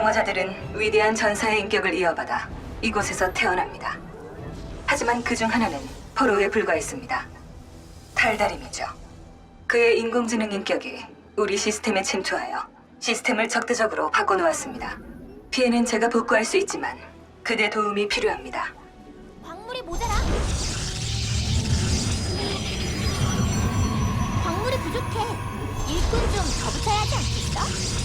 정화자들은 위대한 전사의 인격을 이어받아 이곳에서 태어납니다. 하지만 그 중 하나는 포로에 불과했습니다. 탈다림이죠. 그의 인공지능 인격이 우리 시스템에 침투하여 시스템을 적대적으로 바꿔놓았습니다. 피해는 제가 복구할 수 있지만 그대 도움이 필요합니다. 광물이 모자라. 광물이 부족해. 일꾼 좀 더 붙여야 하지 않겠어?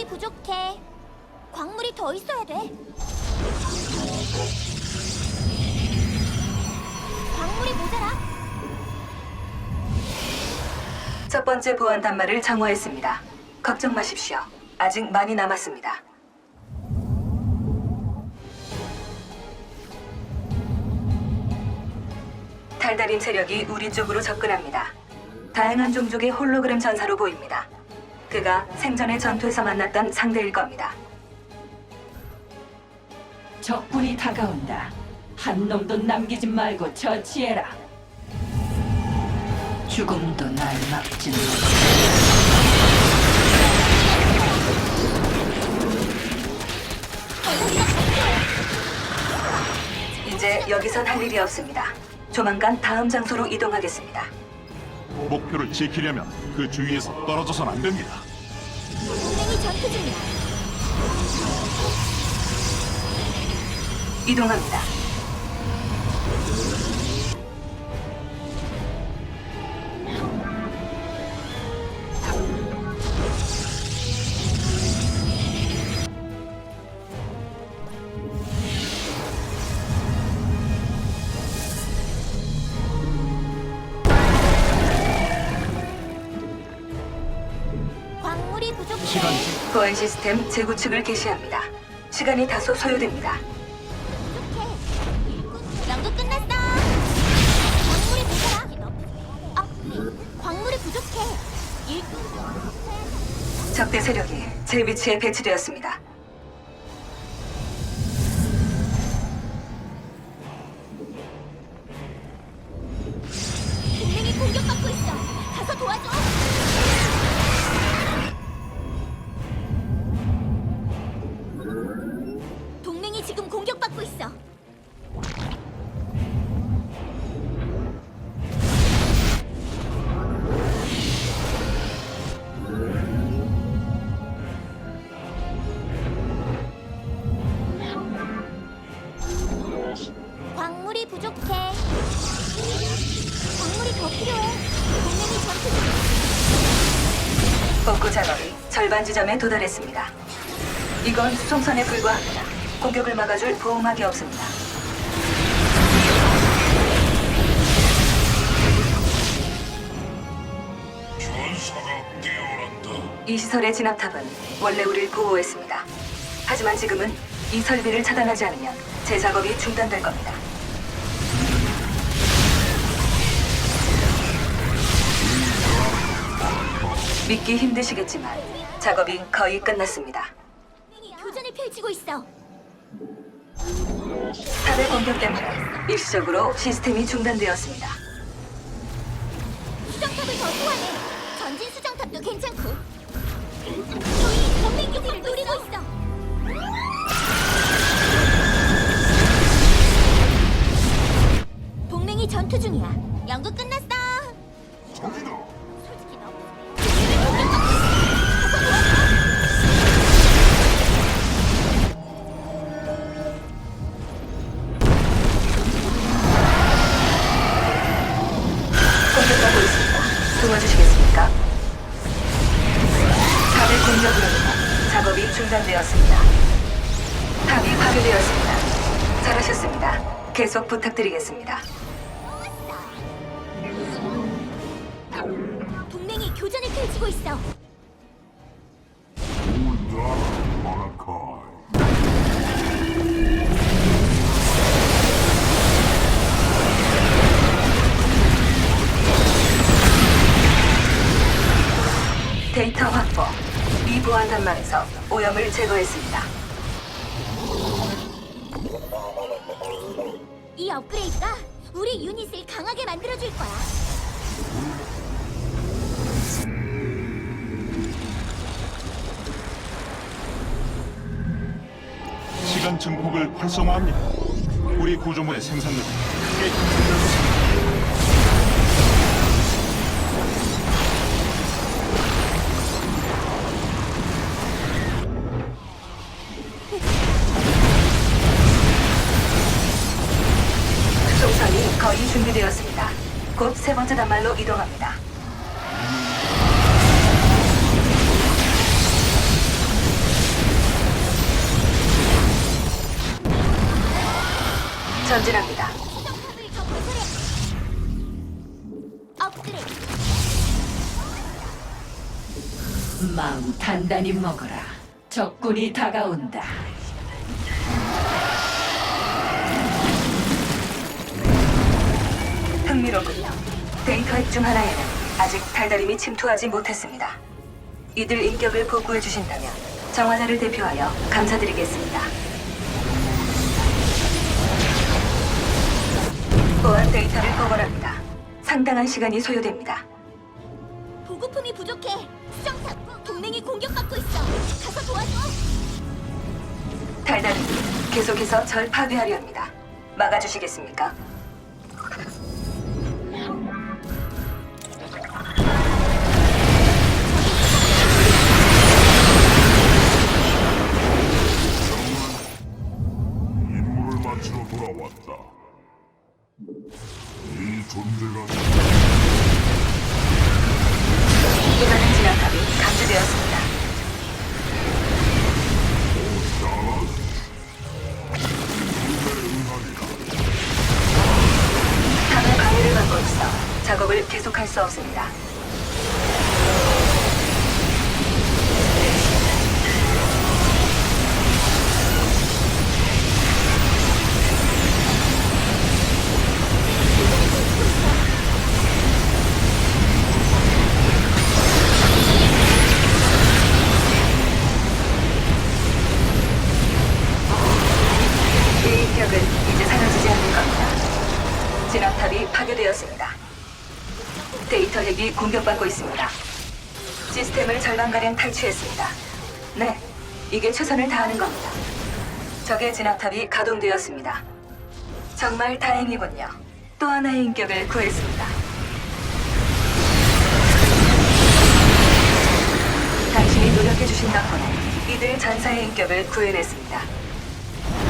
물이 부족해. 광물이 더 있어야 돼. 광물이 모자라. 첫 번째 보안 단말을 정화했습니다. 걱정 마십시오. 아직 많이 남았습니다. 달달임 세력이 우리 쪽으로 접근합니다. 다양한 종족의 홀로그램 전사로 보입니다. 그가 생전의 전투에서 만났던 상대일 겁니다. 적군이 다가온다. 한 놈도 남기지 말고 처치해라. 죽음도 날 막지 못. 이제 여기선 할 일이 없습니다. 조만간 다음 장소로 이동하겠습니다. 목표를 지키려면 그 주위에서 떨어져선 안 됩니다. 동맹이 전투 중이야. 이동합니다. 시스템 재구축을 개시합니다. 시간이 다소 소요됩니다. 부족해. 연구 끝났어. 광물이 모자라. 아, 광물이 부족해. 일꾼. 적대 세력이 제 위치에 배치되었습니다. 절반 지점에 도달했습니다. 이건 수송선에 불과합니다. 공격을 막아줄 보호막이 없습니다. 전사가 깨어난다. 이 시설의 진압탑은 원래 우리를 보호했습니다. 하지만 지금은 이 설비를 차단하지 않으면 제 작업이 중단될 겁니다. 믿기 힘드시겠지만 작업이 거의 끝났습니다. 교전을 펼치고 있어. 탑의 공격 때문에 일시적으로 시스템이 중단되었습니다. 수정탑을 더 소환해. 전진 수정탑도 괜찮고. 저희 동맹 기지를 노리고 있어. 동맹이 전투 중이야. 연구 끝났 부탁드리겠습니다. 동맹이 교전을 펼치고 있어. 데이터 확보. 이 보안 단말에서 오염을 제거했습니다. 시간 증폭을 활성화합니다. 우리 구조물의 생산력이 크게 향상되었습니다. 준비되었습니다. 곧 세 번째 단말로 이동합니다. 전진합니다. 마음 단단히 먹어라. 적군이 다가온다. 흥미롭군요. 데이터 핵 중 하나에는 아직 달달임이 침투하지 못했습니다. 이들 인격을 복구해 주신다면 정화자를 대표하여 감사드리겠습니다. 데이터를 복원합니다. 상당한 시간이 소요됩니다. 보급품이 부족해. 수정탑 동맹이 공격받고 있어. 가서 도와줘. 달달임 계속해서 절 파괴하려 합니다. 막아주시겠습니까? 존재가 공격받고 있습니다. 시스템을 절반가량 탈취했습니다. 네, 이게 최선을 다하는 겁니다. 적의 진압탑이 가동되었습니다. 정말 다행이군요. 또 하나의 인격을 구했습니다. 당신이 노력해주신 덕분에 이들 전사의 인격을 구해냈습니다.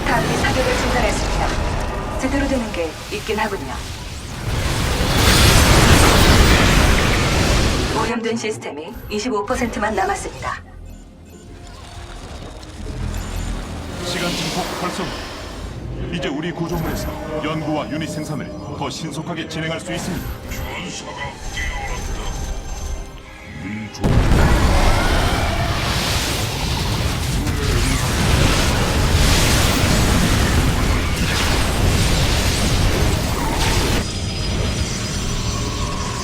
탑이 사격을 중단했습니다. 제대로 되는 게 있긴 하군요. 오염된 시스템이 25%만 남았습니다. 시간 증폭 활성화. 이제 우리 구조물에서 연구와 유닛 생산을 더 신속하게 진행할 수 있습니다. 전사가 깨어났다. 이 존재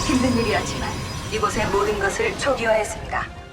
힘든 일이었지만 이곳의 모든 것을 초기화했습니다.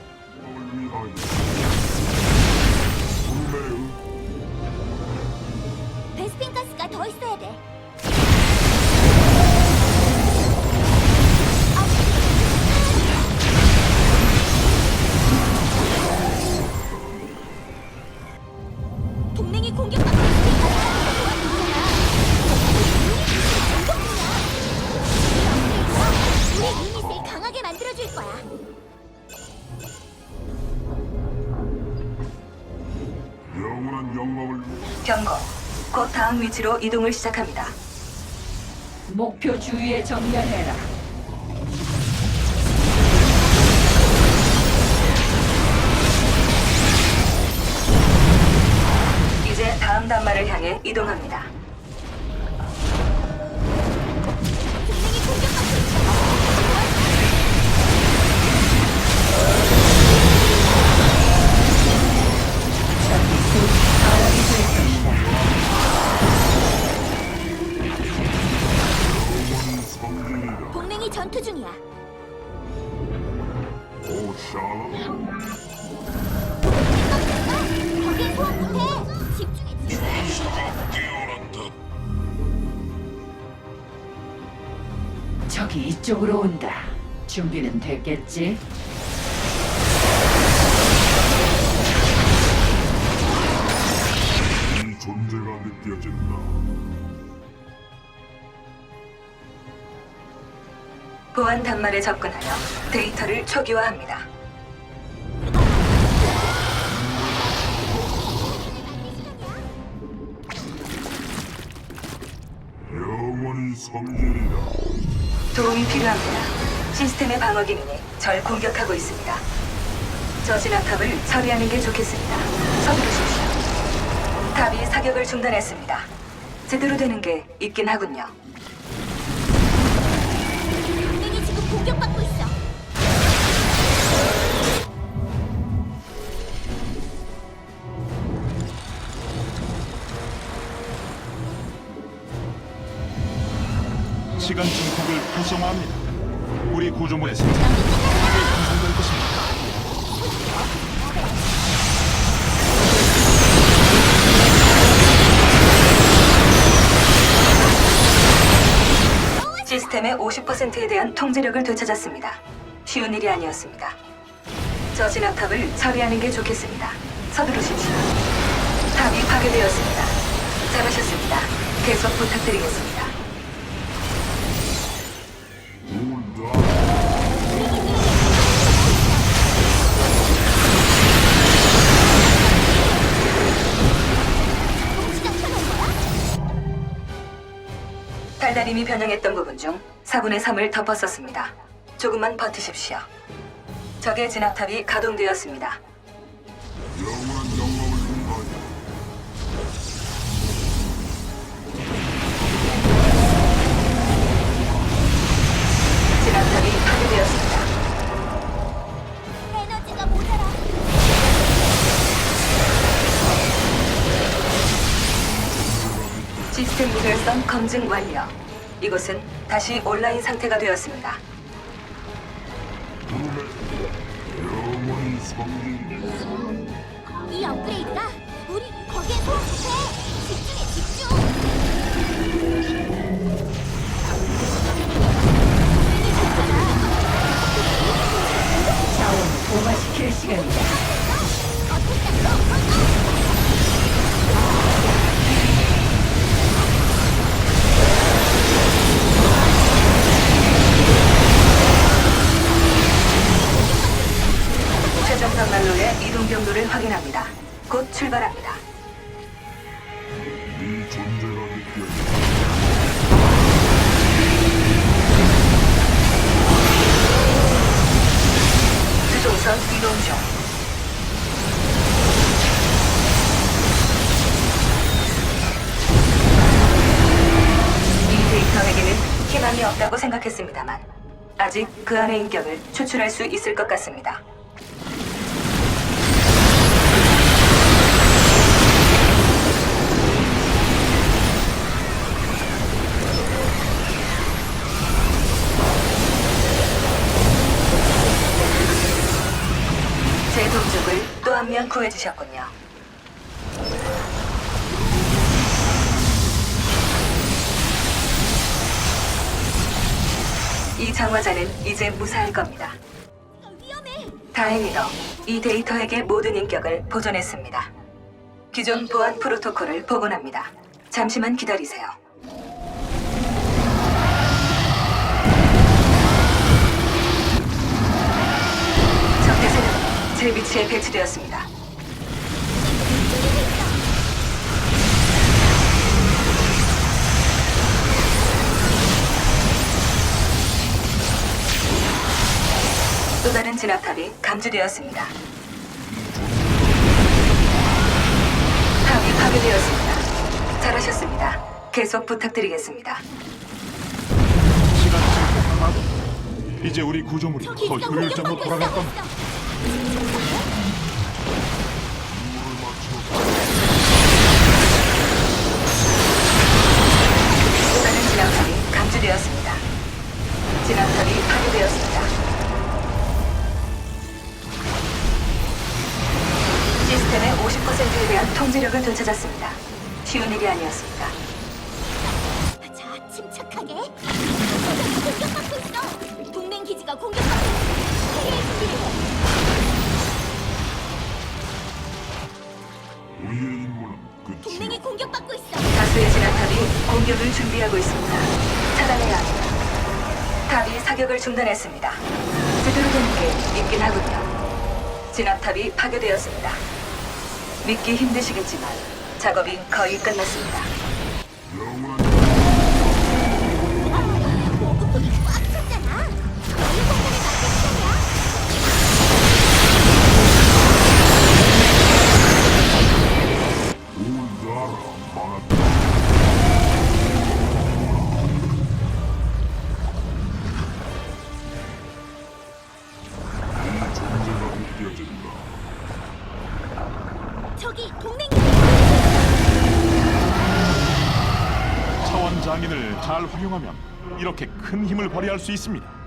곧 다음 위치로 이동을 시작합니다. 목표 주위에 정렬해라. 이제 다음 단말을 향해 이동합니다. 준비는 됐겠지? 이 존재가 느껴진다. 보안 단말에 접근하여 데이터를 초기화합니다. 영원히 성질이다. 도움이 필요합니다. 시스템의 방어 기능이 절 공격하고 있습니다. 저 진압탑을 처리하는 게 좋겠습니다. 서두르십시오. 탑이 사격을 중단했습니다. 제대로 되는 게 있긴 하군요. 동맹이 지금 공격받고 있어. 시간 증폭을 활성화합니다. 우리 구조물의 생산이 향상될 것입니다. 시스템의 50%에 대한 통제력을 되찾았습니다. 쉬운 일이 아니었습니다. 저 진압탑을 처리하는 게 좋겠습니다. 서두르십시오. 탑이 파괴되었습니다. 잘하셨습니다. 계속 부탁드리겠습니다. 달달임이 변형했던 부분 중 4분의 3을 덮었었습니다. 조금만 버티십시오. 적의 진압탑이 가동되었습니다. 영원한 영광을 위하여. 진압탑이 파괴되었습니다. 에너지가 모자라. 시스템 무결성 검증 완료. 이곳은 다시 온라인 상태가 되었습니다. 이 업그레이드가 우리 거기에 소환 못해. 집 생각했습니다만 아직 그 안의 인격을 추출할 수 있을 것 같습니다. 제 동족을 또 한 명 구해주셨군요. 이 장화자는 이제 무사할 겁니다. 위험해. 다행히도 이 데이터에게 모든 인격을 보존했습니다. 기존 보안 프로토콜을 복원합니다. 잠시만 기다리세요. 적대세는 제 위치에 배치되었습니다. 또 다른 진압탑이 감지되었습니다. 탑이 파괴되었습니다. 잘하셨습니다. 계속 부탁드리겠습니다. 시간 증폭하고 이제 우리 구조물이 더 기지가 효율적으로 돌아갈. 겁니다. 쉬운 일이 아니었습니다. 자, 침착하게. 공격받고 있어. 동맹 기지가 공격받고 있어. 해결 준비를 해. 우리의 임무는 동맹이 끝이야. 공격받고 있어. 다수의 진압탑이 공격을 준비하고 있습니다. 차단해야 합니다. 탑이 사격을 중단했습니다. 제대로 된게 있긴 하군요. 진압탑이 파괴되었습니다. 믿기 힘드시겠지만 작업이 거의 끝났습니다. 저기 동맹 기 장인을 잘 활용하면 이렇게 큰 힘을 발휘할 수 있습니다.